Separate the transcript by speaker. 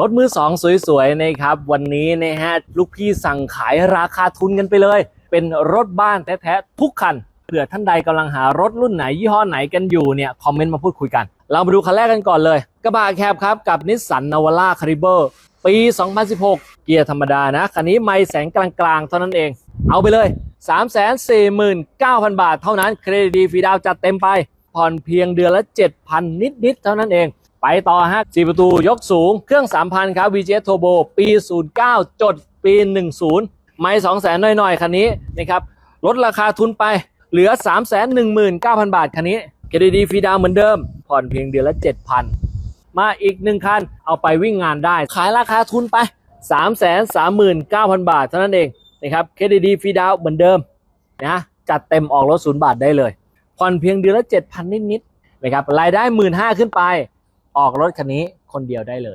Speaker 1: รถมือสองสวยๆนะครับ วันนี้นะฮะลูกพี่สั่งขายราคาทุนกันไปเลย เป็นรถบ้านแท้ๆทุกคันเผื่อท่านใดกำลังหารถรุ่นไหนยี่ห้อไหนกันอยู่เนี่ยคอมเมนต์มาพูดคุยกัน เรามาดูคันแรกกันก่อนเลย กระบะแคบครับกับนิสสันนาวาร่าคาริเบอร์ปี 2016 เกียร์ธรรมดานะ คันนี้ไม่แสงกลางๆ เท่านั้นเอง เอาไปเลย 349,000 บาทเท่านั้นเครดิตฟรีดาวจัดเต็มไป ผ่อนเพียงเดือนละ 7,000 นิดๆ เท่านั้นเอง ไปต่อฮะ4ประตูยกสูง เครื่อง 3,000 ครับ VGS Turbo ปี 09 จด ปี 10 ไม่200,000หน่อยๆ คันนี้นะครับ ลดราคาทุนไปเหลือ 319,000 บาท คันนี้เครดิตดีฟรีดาวเหมือนเดิม ผ่อนเพียงเดือนละ 7,000 มาอีกหนึ่งคัน เอาไปวิ่งงานได้ ขายราคาทุนไป 339,000 บาท เท่านั้นเองนะครับเครดิตดีฟรีดาวเหมือนเดิมนะจัดเต็มออกรถศูนย์บาทได้เลย ผ่อนเพียงเดือนละ 7,000 นิดๆนะครับรายได้ 15,000 ขึ้นไป ออกรถคันนี้คนเดียวได้เลย